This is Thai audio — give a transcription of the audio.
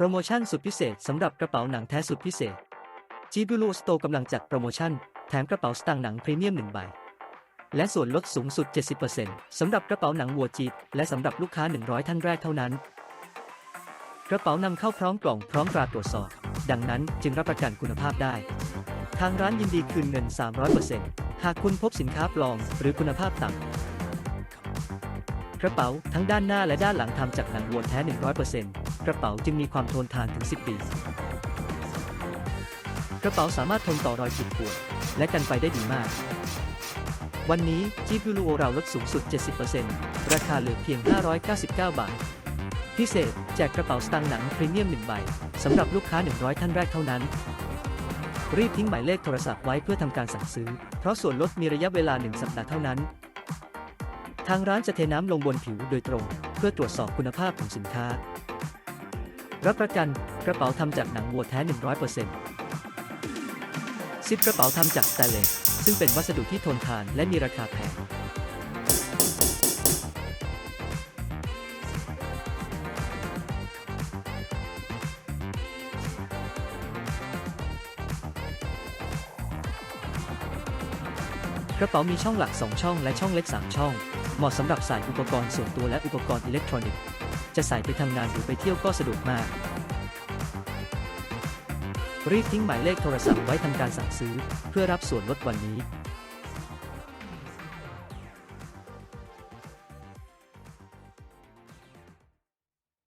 โปรโมชั่นสุดพิเศษสำหรับกระเป๋าหนังแท้สุดพิเศษจีบูลูสโตกำลังจัดโปรโมชั่น แถมกระเป๋าสตางค์หนังพรีเมียม1ใบ และส่วนลดสูงสุด 70%สำหรับกระเป๋าหนังวัวจีบและสำหรับลูกค้า 100 ท่านแรกเท่านั้น กระเป๋านำเข้าพร้อมกล่องพร้อมตราตรวจสอบ ดังนั้นจึงรับประกันคุณภาพได้ ทางร้านยินดีคืนเงิน 300%หากคุณพบสินค้าปลอมหรือคุณภาพต่ำกระเป๋าทั้งด้านหน้าและด้านหลังทำจากหนังวัวแท้ 100% กระเป๋าจึงมีความทนทานถึง 10 ปี กระเป๋าสามารถทนต่อรอยขีดข่วนและกันไฟได้ดีมาก วันนี้จีบูลูโอเราลดสูงสุด 70%ราคาเหลือเพียง 599 บาท พิเศษแจกกระเป๋าสตางค์หนังพรีเมียม1ใบสำหรับลูกค้า 100 ท่านแรกเท่านั้น รีบทิ้งหมายเลขโทรศัพท์ไว้เพื่อทำการสั่งซื้อ เพราะส่วนลดมีระยะเวลา 1 สัปดาห์เท่านั้น ทางร้านจะเทน้ำลงบนผิวโดยตรง เพื่อตรวจสอบคุณภาพของสินค้า รับประกันกระเป๋าทำจากหนังวัวแท้ 100%ซิปกระเป๋าทำจากสแตนเลสซึ่งเป็นวัสดุที่ทนทานและมีราคาแพง กระเป๋ามีช่องหลัก 2 ช่องและช่องเล็ก 3 ช่อง เหมาะสำหรับใส่อุปกรณ์ส่วนตัวและอุปกรณ์อิเล็กทรอนิกส์ จะใส่ไปทำงานหรือไปเที่ยวก็สะดวกมาก รีบทิ้งหมายเลขโทรศัพท์ไว้ทำการสั่งซื้อ เพื่อรับส่วนลดวันนี้